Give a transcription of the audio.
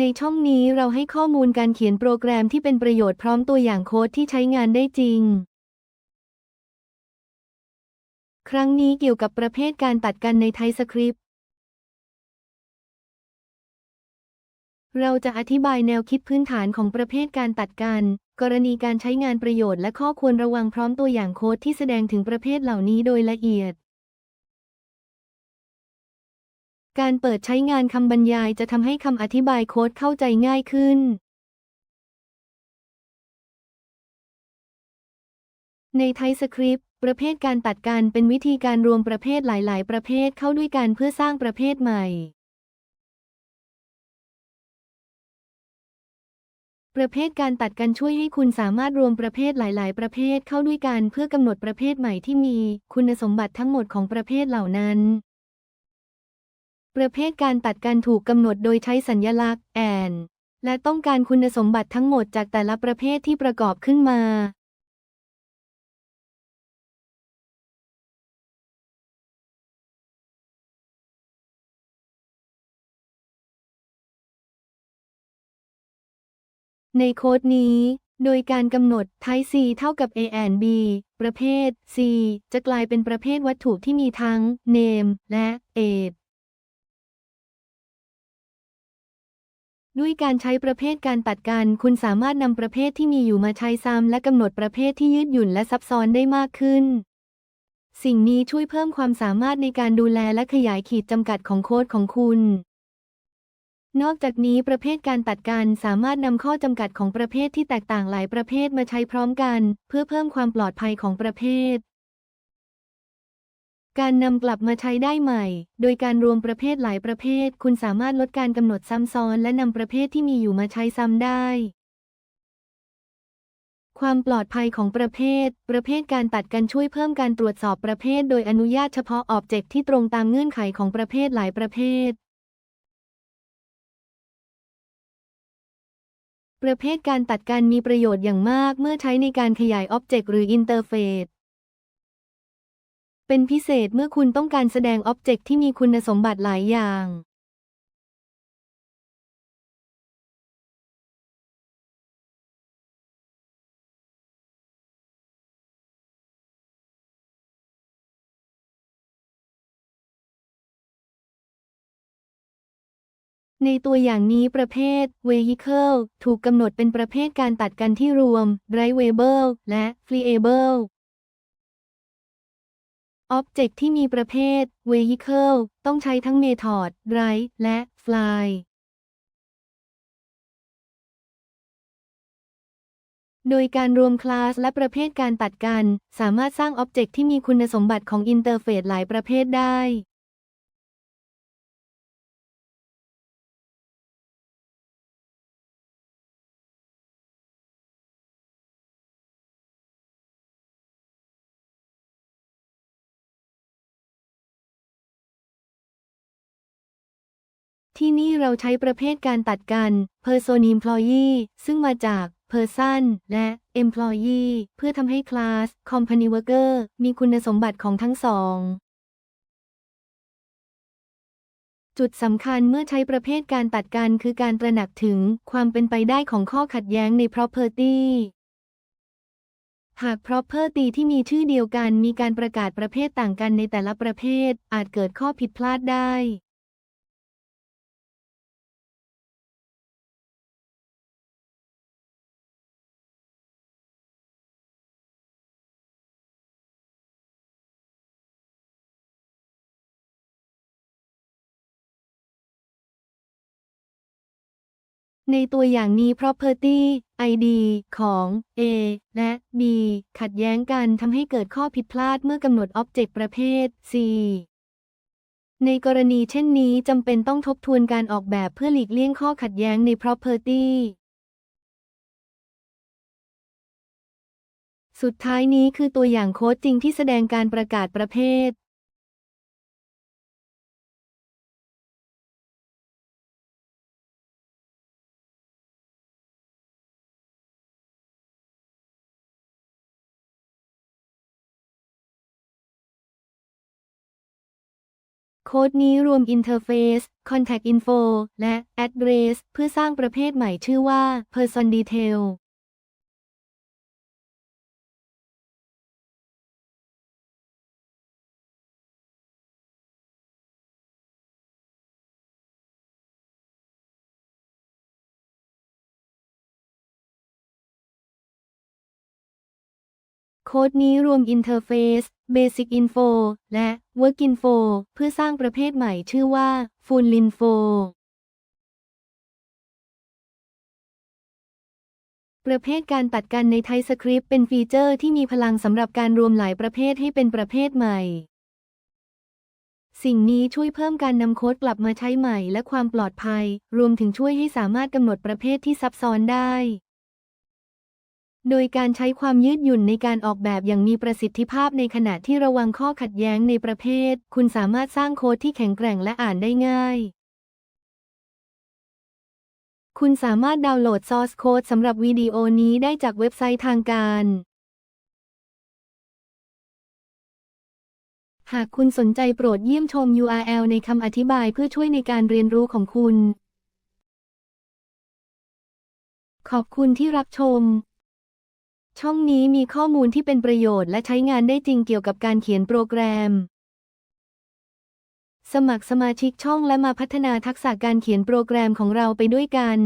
ในช่องนี้เราให้ข้อมูลการเขียนโปรแกรมที่เป็นประโยชน์พร้อมตัวอย่างโค้ดที่ใช้งานได้จริง ครั้งนี้เกี่ยวกับประเภทการตัดกันในไทสคริปต์ เราจะอธิบายแนวคิดพื้นฐานของประเภทการตัดกัน กรณีการใช้งานประโยชน์และข้อควรระวังพร้อมตัวอย่างโค้ดที่แสดงถึงประเภทเหล่านี้โดยละเอียด การเปิดใช้งานคำบรรยายจะทำให้คำอธิบายโค้ดเข้าใจง่ายขึ้น ในไทสคริปต์ประเภทการตัดกันเป็นวิธีการรวมประเภทหลาย ๆ ประเภทเข้าด้วยกันเพื่อสร้างประเภทใหม่ประเภทการตัดกันช่วยให้คุณสามารถรวมประเภทหลาย ๆ ประเภทเข้าด้วยกันเพื่อ กำหนดประเภทใหม่ที่มี คุณสมบัติทั้งหมดของประเภทเหล่านั้น ประเภทการตัดกันถูกกำหนดโดยใช้สัญญลักษณ์ and และต้องการคุณสมบัติทั้งหมดจากแต่ละประเภทที่ประกอบขึ้นมาในโค้ดนี้ โดยการกำหนด type C เท่ากับ A and B ประเภท C จะกลายเป็นประเภทวัตถุที่มีทั้ง name และ age ด้วยการใช้ประเภทการตัดกัน คุณสามารถนำประเภทที่มีอยู่มาใช้ซ้ำและกำหนดประเภทที่ยืดหยุ่นและซับซ้อนได้มากขึ้น สิ่งนี้ช่วยเพิ่มความสามารถในการดูแลและขยายขีดจำกัดของโค้ดของคุณ นอกจากนี้ประเภทการตัดกันสามารถนำข้อจำกัดของประเภทที่แตกต่างหลายประเภทมาใช้พร้อมกัน เพื่อเพิ่มความปลอดภัยของประเภท การนำกลับมาใช้ได้ใหม่ โดยการรวมประเภทหลายประเภท คุณสามารถลดการกำหนดซ้ำซ้อน และนำประเภทที่มีอยู่มาใช้ซ้ำได้ ความปลอดภัยของประเภท ประเภทการตัดกันช่วยเพิ่มการตรวจสอบประเภท โดยอนุญาตเฉพาะออบเจกต์ที่ตรงตามเงื่อนไขของประเภทหลายประเภทประเภทการตัดกันมีประโยชน์อย่างมากเมื่อใช้ในการขยายอ็อบเจกต์หรืออินเทอร์เฟซ เป็นพิเศษเมื่อคุณต้องการแสดงอ็อบเจกต์ที่มีคุณสมบัติหลายอย่าง ในตัวอย่างนี้ประเภท vehicle ถูกกำหนดเป็นประเภทการตัดกันที่รวม drivable และ flyable อ็อบเจกต์ที่มีประเภท vehicle ต้องใช้ทั้ง method Write และ fly โดยการรวมคลาสและประเภทการตัดกัน สามารถสร้างอ็อบเจกต์ที่มีคุณสมบัติของอินเทอร์เฟซหลายประเภทได้ ที่นี่เราใช้ประเภทการตัดกัน person employee ซึ่งมาจาก person และ employee เพื่อทำให้คลาส company worker มีคุณสมบัติของทั้งสอง จุดสำคัญเมื่อใช้ประเภทการตัดกันคือการตระหนักถึงความเป็นไปได้ของข้อขัดแย้งใน property หาก property ที่มีชื่อเดียวกันมีการประกาศประเภทต่างกันในแต่ละประเภท อาจเกิดข้อผิดพลาดได้ ในตัวอย่างนี้ property ID ของ A และ B ขัดแย้งกันทำให้เกิดข้อผิดพลาดเมื่อกำหนด Object ประเภท C ในกรณีเช่นนี้จำเป็นต้องทบทวนการออกแบบเพื่อหลีกเลี่ยงข้อขัดแย้งใน property สุดท้ายนี้คือตัวอย่างโค้ดจริงที่แสดงการประกาศประเภท โค้ดนี้รวม Interface Contact Info และ Address เพื่อสร้างประเภทใหม่ชื่อว่า Person Detail โค้ดนี้รวม Interface Basic Info และ Work Info เพื่อสร้างประเภทใหม่ชื่อว่า Full Info ประเภทการตัดกันใน TypeScript เป็นฟีเจอร์ที่มีพลังสำหรับการรวมหลายประเภทให้เป็นประเภทใหม่ สิ่งนี้ช่วยเพิ่มการนำโค้ดกลับมาใช้ใหม่และความปลอดภัย รวมถึงช่วยให้สามารถกำหนดประเภทที่ซับซ้อนได้ โดยการใช้ความยืดหยุ่นในการออกแบบอย่างมีประสิทธิภาพในขณะที่ระวังข้อขัดแย้งในประเภท คุณสามารถสร้างโค้ดที่แข็งแกร่งและอ่านได้ง่าย คุณสามารถดาวน์โหลดซอร์สโค้ดสำหรับวิดีโอนี้ได้จากเว็บไซต์ทางการ หากคุณสนใจโปรดเยี่ยมชม URL ในคำอธิบายเพื่อช่วยในการเรียนรู้ของคุณ ขอบคุณที่รับชม ช่องนี้มีข้อมูลที่เป็นประโยชน์และใช้งานได้จริงเกี่ยวกับการเขียนโปรแกรม สมัครสมาชิกช่องและมาพัฒนาทักษะการเขียนโปรแกรมของเราไปด้วยกัน